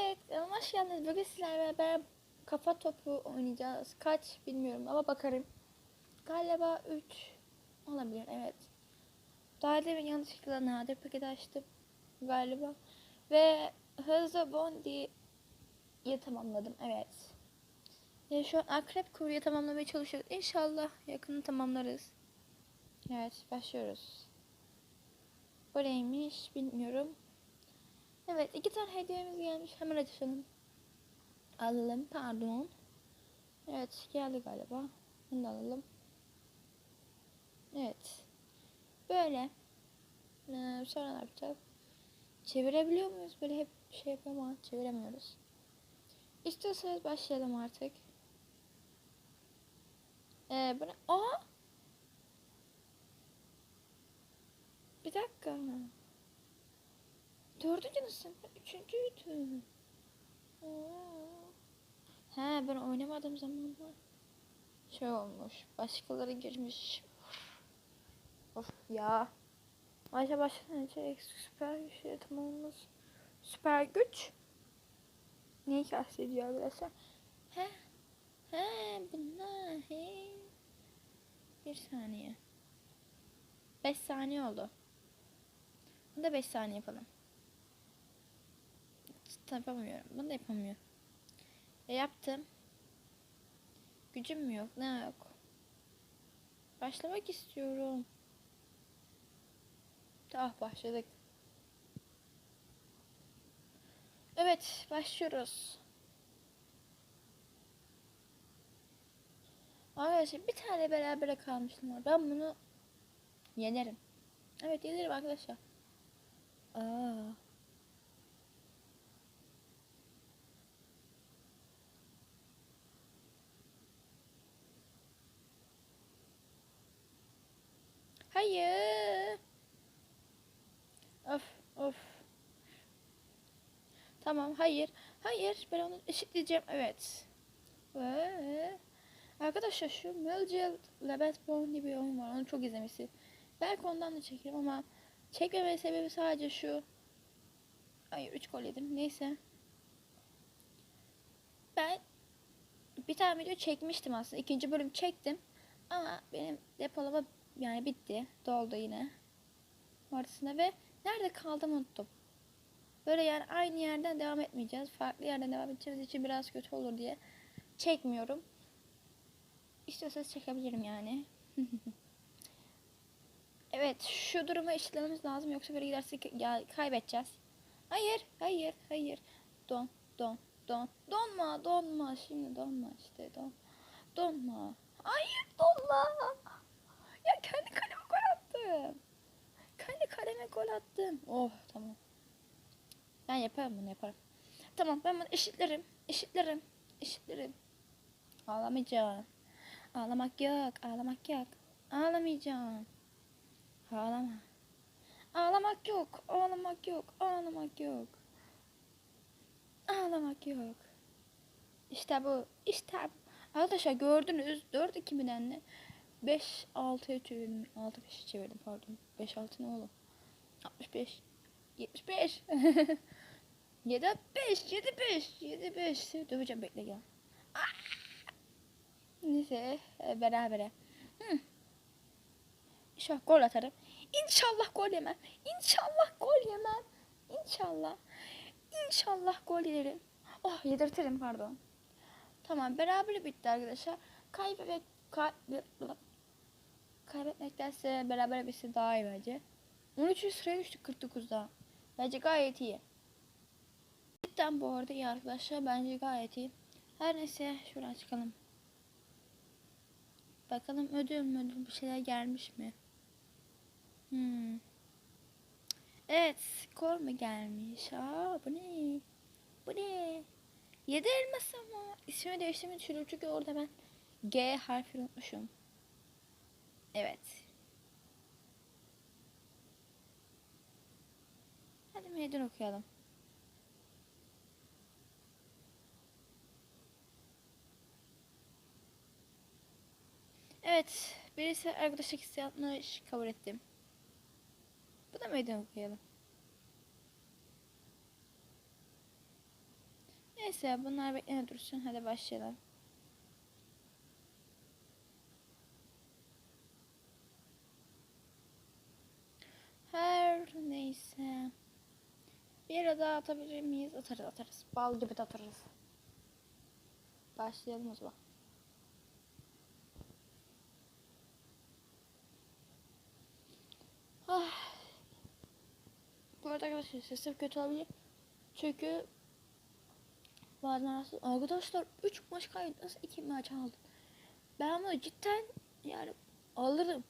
Evet, hoş geldiniz. Bugün sizlerle beraber kafa topu oynayacağız. Kaç bilmiyorum ama bakarım. Galiba 3 olabilir, evet. Daha demin yanlışlıkla nadir paket açtım galiba. Ve hızlı Bondi'yi tamamladım, evet. Ya şu an akrep kurye tamamlamaya çalışıyoruz. İnşallah yakını tamamlarız. Evet, başlıyoruz. Bu neymiş bilmiyorum. Evet iki tane hediyemiz gelmiş. Hemen açalım. Alalım pardon. Evet geldi galiba. Bunu da alalım. Evet. Böyle. Ee, sonra ne yapacağız? Çevirebiliyor muyuz? Böyle hep şey yapıyorum ama çeviremiyoruz. İstiyorsanız başlayalım artık. Ee, bu ne? Bir dakika. Dördüncü sınıf. Üçüncüydü. Aa. He ben oynamadığım zaman da şey olmuş. Başkaları girmiş. Of ya. Maça eksik süper güçleri tamamımız. Süper güç. Neyi kastediyor arkadaşlar? He. He bunlar he. Bir saniye. Beş saniye oldu. Bunu da beş saniye yapalım. Yapamıyorum. Bunu da yapamıyorum. E yaptım. Gücüm mü yok? Ne yok? Başlamak istiyorum. Ah başladık. Evet başlıyoruz. Arkadaşlar bir tane beraber kalmıştım var. Ben bunu yenerim. Evet yenerim arkadaşlar. Aa. Hayır. Of of. Tamam hayır. Hayır ben onu eşitleyeceğim. Evet. Ve arkadaşlar şu Melgel Labet Born diye bir oyun var. Onu çok izlemişsin. Belki ondan da çekerim ama çekmeme sebebi sadece şu. Hayır 3 gol yedim. Neyse. Ben bir tane video çekmiştim aslında. İkinci bölüm çektim. Ama benim depolama yani bitti. Doldu yine. Ortasında ve nerede kaldım unuttum. Böyle yani aynı yerden devam etmeyeceğiz. Farklı yerden devam edeceğimiz için biraz kötü olur diye çekmiyorum. İstiyorsanız çekebilirim yani. evet şu durumu eşitlememiz lazım yoksa böyle gidersek ya, kaybedeceğiz. Hayır, hayır, hayır. Don, don, don. Donma, donma. Şimdi donma işte don. Donma. Hayır, donma. Ya kendi kaleme gol attım. Oh tamam. Ben yaparım bunu yaparım. Tamam ben bunu eşitlerim. Eşitlerim. Eşitlerim. Ağlamayacağım. Ağlamak yok. Ağlamak yok. Ağlamayacağım. Ağlama. Ağlamak yok. Ağlamak yok. Ağlamak yok. Ağlamak yok. İşte bu. İşte bu. Arkadaşlar gördünüz. 4-2'den ne? 5 6'ya çevirdim. 6 5'e çevirdim pardon. 5 6 ne oğlum? 65 75 7 5 7 5 7 5 döveceğim bekle gel. Aa! Neyse e, berabere. Hı. İnşallah gol atarım. İnşallah gol yemem. İnşallah gol yemem. İnşallah. İnşallah gol yerim. Oh yedirtirim pardon. Tamam beraber bitti arkadaşlar. Kaybetmek kay kaybetmektense beraber bitse daha iyi bence. 13. sıraya düştük 49'da. Bence gayet iyi. Cidden bu arada iyi arkadaşlar. Bence gayet iyi. Her neyse şuradan çıkalım. Bakalım ödül ödül bir şeyler gelmiş mi? Hmm. Evet skor mu gelmiş? Aa bu ne? Bu ne? 7 elmas ama. İsmimi değiştirmeyi düşünüyorum çünkü orada ben G harfi unutmuşum. Evet. Hadi meydan okuyalım. Evet. Birisi arkadaşlık hissiyatını kabul ettim. Bu da meydan okuyalım. Neyse bunlar bekleme dursun. Hadi başlayalım. Her neyse. Bir ara daha atabilir miyiz? Atarız atarız. Bal gibi de atarız. Başlayalım o zaman. Ah. Bu arada arkadaşlar sesim kötü olabilir. Çünkü bazen rahatsız. Arkadaşlar 3 maç kaydı. Nasıl 2 maç aldım? Ben bunu cidden yani alırım.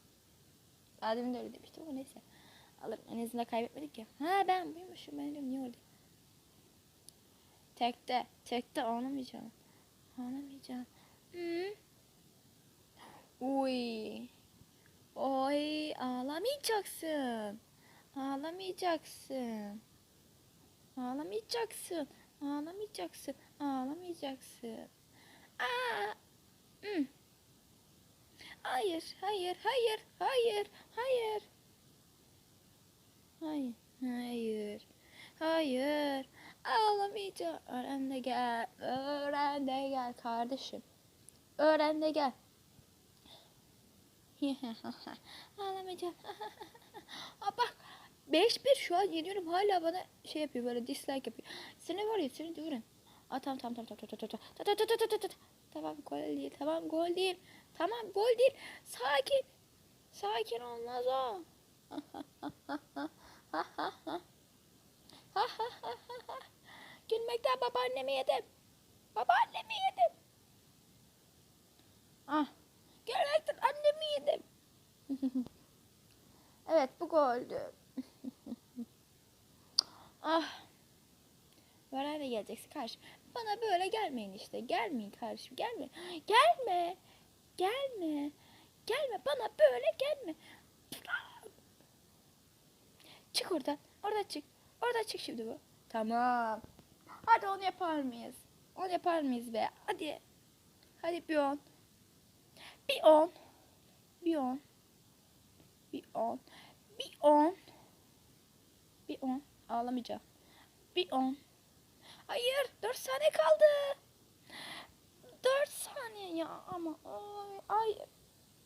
Adem'in de öyle demiştim ama neyse. Alırım. En azından kaybetmedik ya. Ha ben buymuşum. Ben diyorum niye öyle? Tekte. Tekte ağlamayacağım. Ağlamayacağım. Hı? Uy. Oy ağlamayacaksın. Ağlamayacaksın. Ağlamayacaksın. Ağlamayacaksın. Ağlamayacaksın. Aa. Hmm. Hayır, hayır, hayır, hayır, hayır. Hayır, hayır, hayır. Ağlamayacağım. Öğren de gel, öğren de gel kardeşim. Öğren de gel. Ağlamayacağım. Aa bak 5-1 şu an yeniyorum hala bana şey yapıyor böyle dislike yapıyor. Seni var ya seni diyorum. Aa tamam tamam tamam tamam tamam tamam tamam tamam tamam tamam gol değil tamam gol değil tamam gol değil sakin sakin olmaz o. Gülmekten babaannemi yedim. Babaannemi yedim. Ah. Gülmekten annemi yedim. evet bu goldü. ah. Böyle geleceksin kardeşim. Bana böyle gelmeyin işte. Gelmeyin kardeşim. Gelme. Gelme. Gelme. Gelme. Bana böyle gelme. Çık oradan. Orada çık. Orada çık şimdi bu. Tamam. Hadi onu yapar mıyız? Onu yapar mıyız be? Hadi. Hadi bir on. Bir on. Bir on. Bir on. Bir on. Bir on. Ağlamayacağım. Bir on. Hayır. Dört saniye kaldı. Dört saniye ya ama. Ay. ay.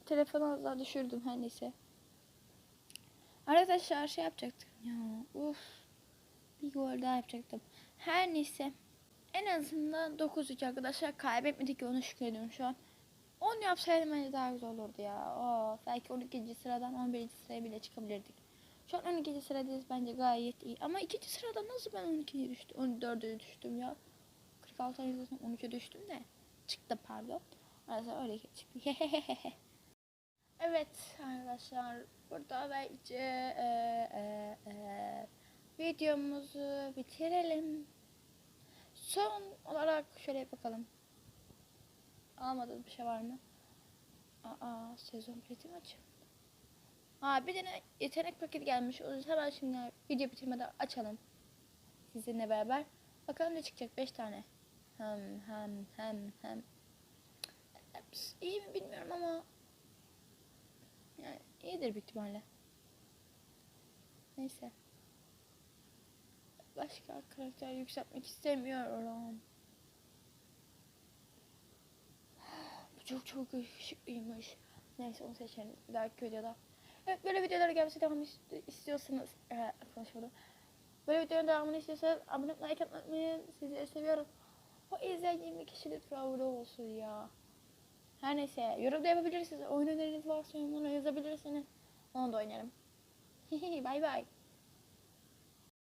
Telefonu az daha düşürdüm her neyse. Arkadaşlar şey yapacaktım ya. Uf. Bir gol daha yapacaktım. Her neyse. En azından 9 arkadaşlar kaybetmedik ki onu şükrediyorum şu an. 10 yapsaydım bence daha güzel olurdu ya. Oo, belki 12. sıradan 11. sıraya bile çıkabilirdik. Şu an 12. sıradayız bence gayet iyi. Ama 2. sırada nasıl ben 12'ye düştüm? 14'e düştüm ya. 46 yüzdesinden 13'e düştüm de. Çıktı pardon. Arası öyle çıktı. evet arkadaşlar. Burada bence e, e, e, videomuzu bitirelim. Son olarak şöyle bakalım. Almadığım bir şey var mı? Aa sezon bileti mi açıldı? Aa bir tane yetenek paketi gelmiş. O yüzden hemen şimdi video bitirmeden açalım. Sizinle beraber. Bakalım ne çıkacak. 5 tane. Hem hem hem hem. İyi mi bilmiyorum ama iyidir büyük ihtimalle. Neyse. Başka karakter yükseltmek istemiyorum. Bu çok çok ışıklıymış. Neyse onu seçeriz bir dahaki videoda. Evet böyle videolara gelmesi devam ist- istiyorsanız e, konuşmadım. Böyle videoların devamını istiyorsanız abone olmayı like atmayı. Sizleri seviyorum. O izleyen 20 kişi lütfen abone olsun ya. Her neyse yorum da yapabilirsiniz. Oyun öneriniz varsa yorumlara yazabilirsiniz. Onu da oynarım. Bye bye.